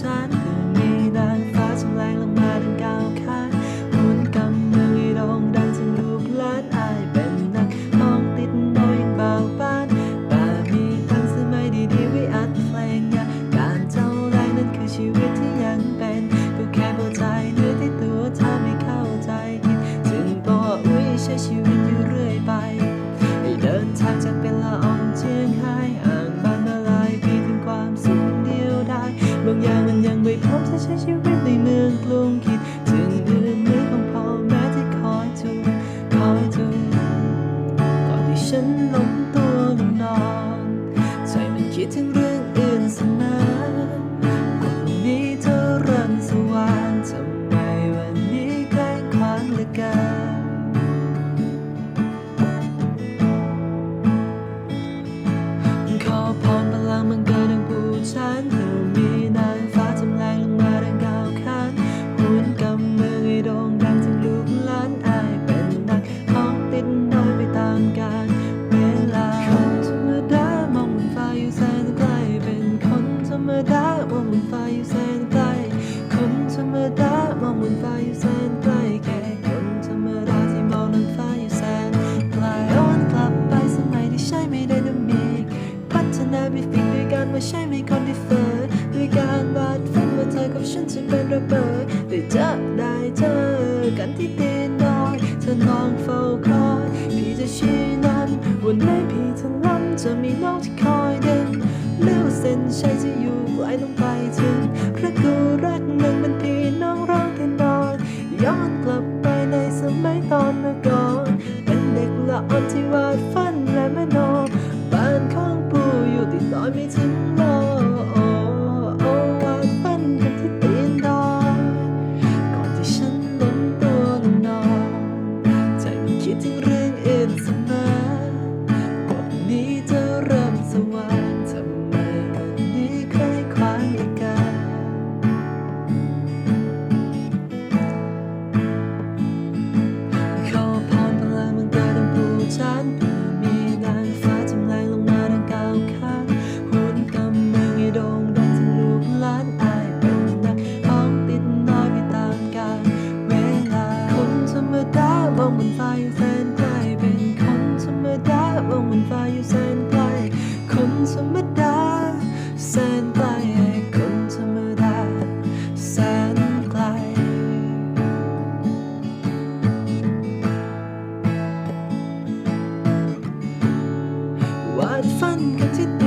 ฉันเธอมีนางฟ้าสลาลงมาดังก้าวขามุนกำเมืงให้โดงดังจนลูกหลานอายเป็นนักมองติดน้อยเบาบานป่ามีทั้งสมัดีๆไว้อัดเพลงยาการเจ้าไรนั้นคือชีวิตที่ยังเป็นก็แค่เข้ใจเนื้อที่ตัวเธอไม่เข้าใจคิดถึงตัวอุ้ยใช้ชีวิตะใช้ชีวิตในเมืองกรุงคิดถึงเดือนนี้ของพ่อแม่ที่คอยจูคอยจูก่อนที่ฉันล้มตัวลงนอนใจมันคิดถึงเรื่องอื่นเสมอกวันนี้เธอรันสว่างทำไมวันนี้ใกล้คว้างเหลือเกิน ใช่ไหมคนที่เฟิร์ด้วยการวาดฝันว่าเธอกับฉันจะเป็นระเบิดได้เจอได้เจอกันที่เตียงนอนเธอนอนเฝ้าคอยพี่จะชี้นำวันไหนพี่ทั้งวันจะมีน้องที่คอยเดินเลี้ยวเส้นชัยจะอยู่ไกลต้องไปถึงพระกูรักนึ่งเป็นพี่น้องร้องเต้นนอนย้อนกลับไปในสมัยตอนเมื่อก่อนเป็นเด็กละอ่อนที่วาดฝันและแม่นบ้านของปู่อยู่ติดนอยไม่ถึง The while. fun